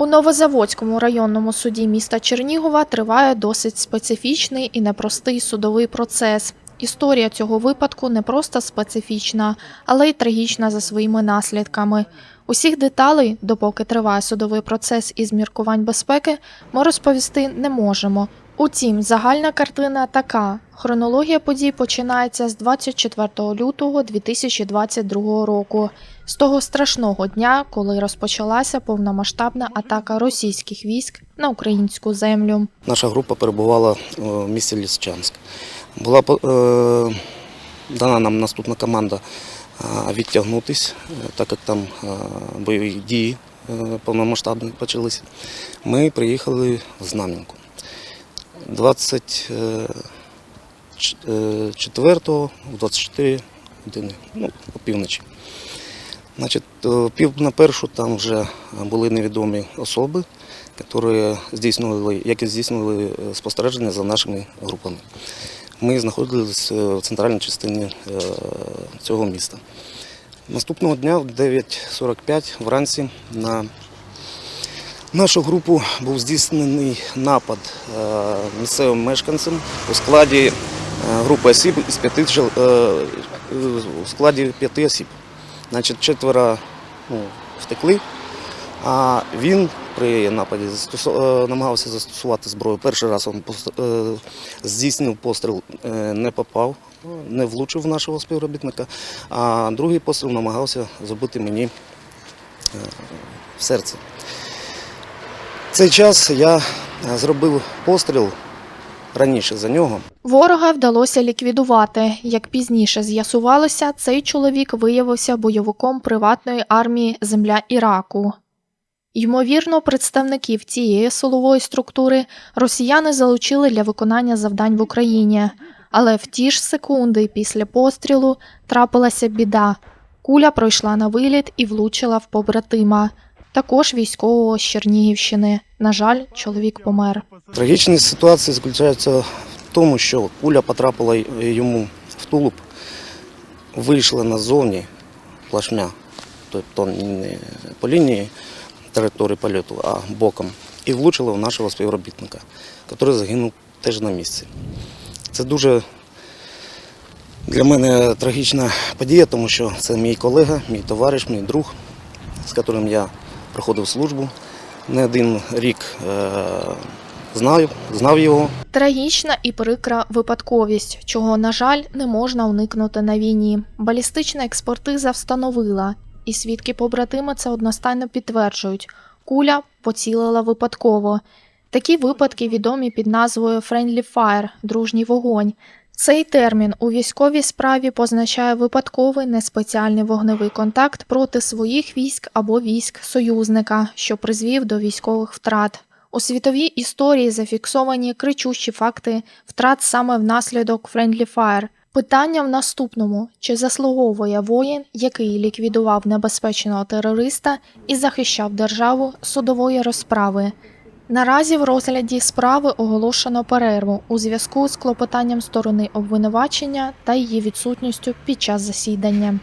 У Новозаводському районному суді міста Чернігова триває досить специфічний і непростий судовий процес. Історія цього випадку не просто специфічна, але й трагічна за своїми наслідками. Усіх деталей, допоки триває судовий процес із міркувань безпеки, ми розповісти не можемо. Утім, загальна картина така: хронологія подій починається з 24 лютого 2022 року, з того страшного дня, коли розпочалася повномасштабна атака російських військ на українську землю. Наша група перебувала е, в місті Лісичанськ. Була е, дана нам наступна команда е, відтягнутись, е, так як там бойові дії повномасштабні почалися. Ми приїхали в Знам'янку. 24-го, в 24 години, ну, опівночі. Значить, е, пів на першу там вже були невідомі особи, які здійснювали, які здійснювали е, спостереження за нашими групами. Ми знаходилися в центральній частині е, цього міста. Наступного дня в 9.45 вранці на нашу групу був здійснений напад е, місцевим мешканцем у складі е, групи осіб із п'яти е, у складі п'яти осіб. Значить, четверо ну, втекли, а він при нападі намагався застосувати зброю. Перший раз він здійснив постріл, не попав, не влучив нашого співробітника, а другий постріл намагався зробити мені в серце. Цей час я е, зробив постріл раніше за нього. Ворога вдалося ліквідувати. Як пізніше з'ясувалося, цей чоловік виявився бойовиком приватної армії Земля Іраку. Ймовірно, представників цієї силової структури росіяни залучили для виконання завдань в Україні. Але в ті ж секунди після пострілу трапилася біда. Куля пройшла на виліт і влучила в побратима, також військового з Чернігівщини. На жаль, чоловік помер. Трагічність ситуації заключається в тому, що куля потрапила йому в тулуб, вийшла назовні плашмя, тобто не по лінії території польоту, а боком, і влучила в нашого співробітника, який загинув теж на місці. Це дуже для мене трагічна подія, тому що це мій колега, мій товариш, мій друг, з яким я проходив службу. Не один рік е, знаю, знав його. Трагічна і прикра випадковість, чого, на жаль, не можна уникнути на війні. Балістична експертиза встановила, і свідки побратими це одностайно підтверджують. Куля поцілила випадково. Такі випадки відомі під назвою «friendly fire» – дружній вогонь. Цей термін у військовій справі позначає випадковий неспеціальний вогневий контакт проти своїх військ або військ союзника, що призвів до військових втрат. У світовій історії зафіксовані кричущі факти втрат саме внаслідок Friendly Fire. Питання в наступному: чи заслуговує воїн, який ліквідував небезпечного терориста і захищав державу судової розправи? Наразі в розгляді справи оголошено перерву у зв'язку з клопотанням сторони обвинувачення та її відсутністю під час засідання.